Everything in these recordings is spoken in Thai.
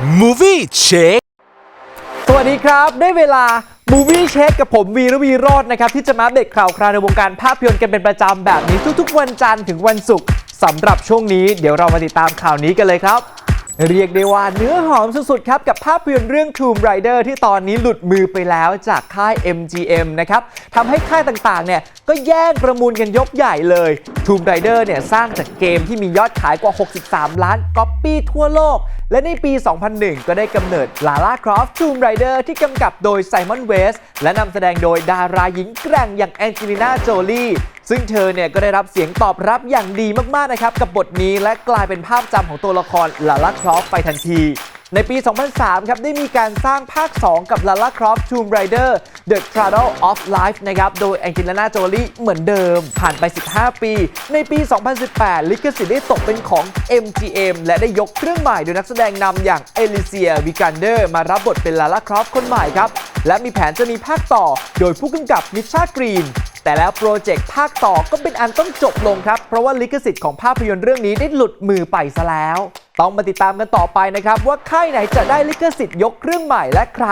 Movie Check สวัสดีครับ ได้เวลา Movie Check กับผมวีรวีโรจน์นะครับ ที่จะมาเด็กข่าวคราวในวงการภาพยนตร์กันเป็นประจำแบบนี้ทุกๆ วันจันทร์ถึงวันศุกร์สำหรับช่วงนี้ เดี๋ยวเรามาติดตามข่าวนี้กันเลยครับ เรียกได้ว่าเนื้อหอมสุดๆ ครับกับภาพยนตร์เรื่อง Tomb Raider ที่ตอนนี้หลุดมือไปแล้วจากค่าย MGM นะครับทำให้ค่ายต่างๆ เนี่ยก็แย่งประมูลกันยกใหญ่เลย Tomb Raider เนี่ยสร้างจากเกมที่มียอดขายกว่า 63 ล้านก๊อปปี้ทั่วโลก และในปี 2001 ก็ได้กำเนิด Lara Croft Tomb Raider ที่กำกับโดย Simon West และนำแสดงโดยดาราหญิงแกร่งอย่างแองเจลิน่าโจลี ซึ่งเธอเนี่ยก็ได้รับเสียงตอบรับอย่างดีมากๆนะครับกับบทนี้และกลายเป็นภาพจำของตัวละคร Lara Croft ไปทันที ในปี 2003 ครับได้มีการสร้างภาค 2 กับ Lara Croft Tomb Raider The Trial of Life นะครับโดยแองเจลิน่าโจลี่เหมือนเดิม ผ่านไป 15 ปี ในปี 2018 ลิขสิทธิ์ได้ตกเป็นของ MGM และได้ยกเครื่องใหม่โดยนักแสดงนำอย่างเอลิเซียวิกันเดอร์มารับบทเป็น Lara Croft คนใหม่ครับ และมีแผนจะมีภาคต่อ โดยผู้กำกับนิชากรีน แต่แล้วโปรเจกต์ภาคต่อก็เป็นอันต้องจบลงครับ เพราะว่าลิขสิทธิ์ของภาพยนตร์เรื่องนี้ได้หลุดมือไปซะแล้ว ต้องมาติดตามกันต่อไปนะครับ ว่าค่ายไหนจะได้ลิขสิทธิ์ยกเครื่องใหม่และใคร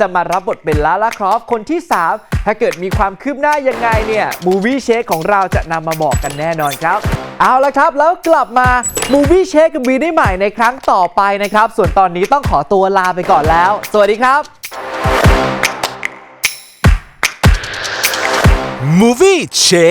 จะมารับบทเป็นลาลาครอฟคนที่ 3 ถ้าเกิดมีความคืบหน้ายังไงเนี่ยมูวี่เชคของเราจะนำมาบอกกันแน่นอนครับเอาละครับ แล้วกลับมามูวี่เชคกับวีได้ใหม่ในครั้งต่อไปนะครับ ส่วนตอนนี้ต้องขอตัวลาไปก่อนแล้ว สวัสดีครับ Movie Check